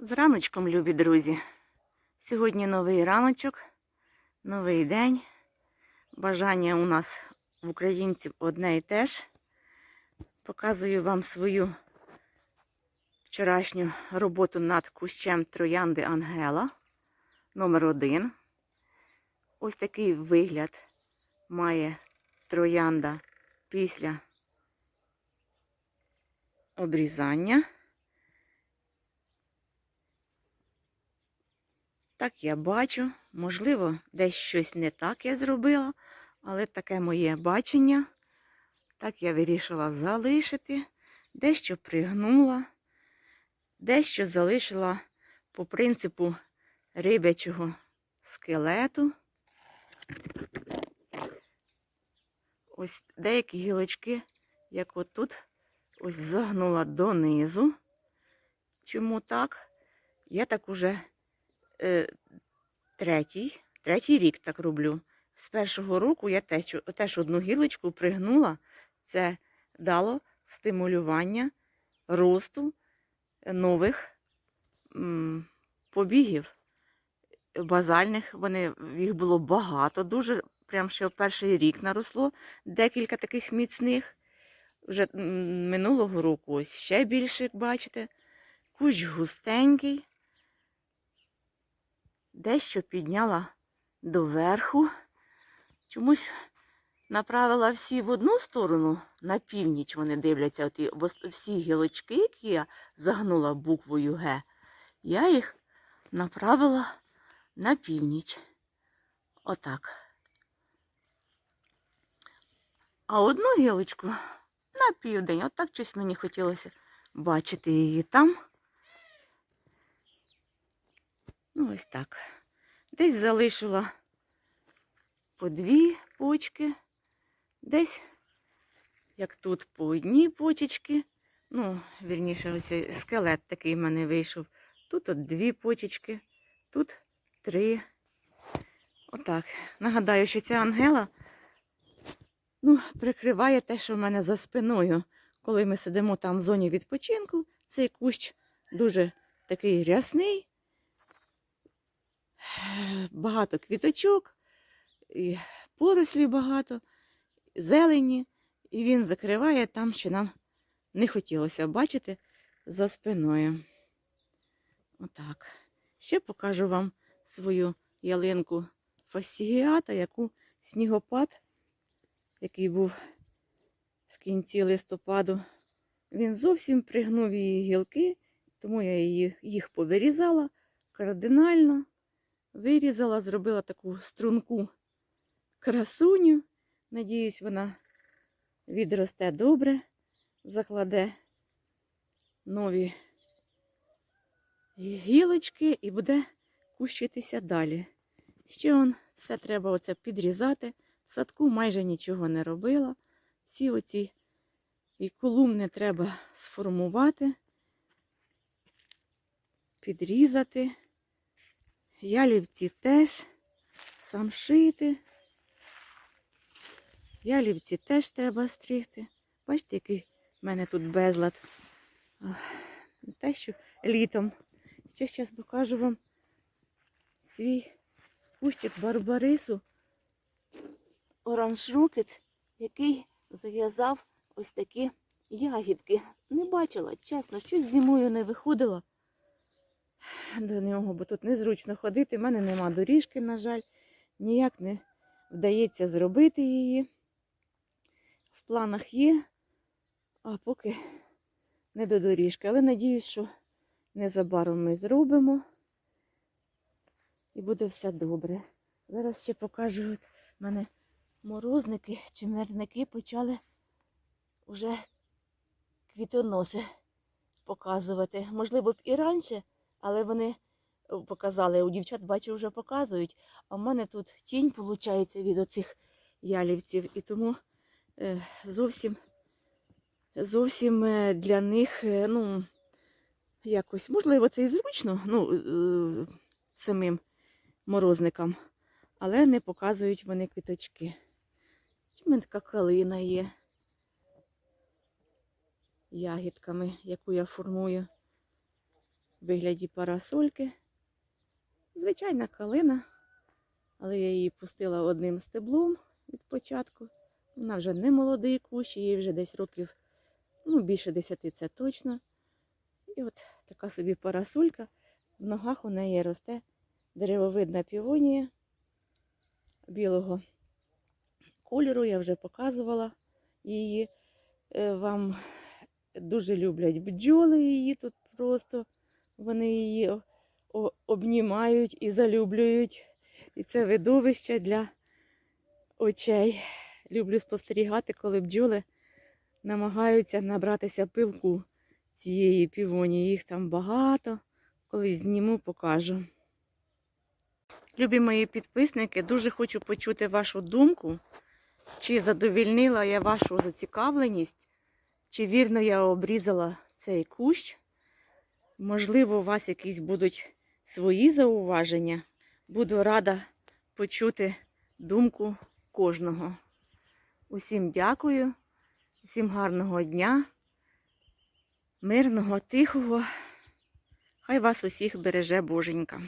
З раночком, любі друзі. Сьогодні новий раночок, новий день. Бажання у нас в українців одне і те ж. Показую вам свою вчорашню роботу над кущем троянди Ангела номер один. Ось такий вигляд має троянда після обрізання. Так я бачу, можливо, десь щось не так я зробила, але таке моє бачення. Так я вирішила залишити, дещо пригнула, дещо залишила по принципу рибячого скелету. Ось деякі гілочки, як отут, ось загнула донизу. Чому так? Я так уже е, третій, третій рік так роблю. З першого року я теж, теж одну гілочку пригнула. Це дало стимулювання росту нових м, побігів базальних. Вони, їх було багато, дуже прям ще в перший рік наросло декілька таких міцних. Вже минулого року ось ще більше, як бачите. Кущ густенький дещо підняла доверху. Чомусь направила всі в одну сторону, на північ вони дивляться, оті, бо всі гілочки, які я загнула буквою Г, я їх направила на північ. Отак. А одну гілочку на південь. Отак щось мені хотілося бачити її там. Ну, ось так. Десь залишила по дві почки, десь, як тут, по одній почечки. Ну, вірніше, ось скелет такий в мене вийшов. Тут от дві почечки, тут три. Отак. Нагадаю, що ця ангела ну, прикриває те, що в мене за спиною. Коли ми сидимо там в зоні відпочинку, цей кущ дуже такий рясний багато квіточок, і порослі багато, зелені, і він закриває там, що нам не хотілося бачити за спиною. Отак. Ще покажу вам свою ялинку фасігіата, яку снігопад, який був в кінці листопаду, він зовсім пригнув її гілки, тому я її, їх повирізала кардинально. Вирізала, зробила таку струнку красуню. Надіюсь, вона відросте добре, закладе нові гілочки і буде кущитися далі. Ще он все треба оце підрізати. В садку майже нічого не робила. Всі оці і колумни треба сформувати, підрізати. Ялівці теж сам шити. Ялівці теж треба стригти. Бачите, який в мене тут безлад. Те, що літом. Ще зараз покажу вам свій кущик барбарису Оранж Рокет, який зав'язав ось такі ягідки. Не бачила, чесно, щось зимою не виходило до нього, бо тут незручно ходити. У мене нема доріжки, на жаль, ніяк не вдається зробити її. В планах є, а поки не до доріжки. Але надіюсь, що незабаром ми зробимо і буде все добре. Зараз ще покажу, от мене морозники чи мирники почали вже квітоноси показувати. Можливо, б і раніше. Але вони е, показали, у дівчат, бачу, вже показують. А в мене тут тінь, виходить, від оцих ялівців. І тому е, зовсім зовсім е, для них, ну, якось, можливо, це і зручно, ну, самим морозникам, але не показують вони квіточки. У мене така калина є ягідками, яку я формую. Вигляді парасольки. Звичайна калина, але я її пустила одним стеблом від початку. Вона вже не молодий кущ, їй вже десь років ну, більше десяти це точно. І от така собі парасолька. В ногах у неї росте деревовидна півонія білого кольору. Я вже показувала її. Е, Вам дуже люблять бджоли її тут просто. Вони її обнімають і залюблюють. І це видовище для очей. Люблю спостерігати, коли бджоли намагаються набратися пилку цієї півонії. Їх там багато. Колись зніму, покажу. Любі мої підписники, дуже хочу почути вашу думку. Чи задовільнила я вашу зацікавленість, чи вірно я обрізала цей кущ. Можливо, у вас якісь будуть свої зауваження. Буду рада почути думку кожного. Усім дякую, усім гарного дня, мирного, тихого. Хай вас усіх береже Боженька.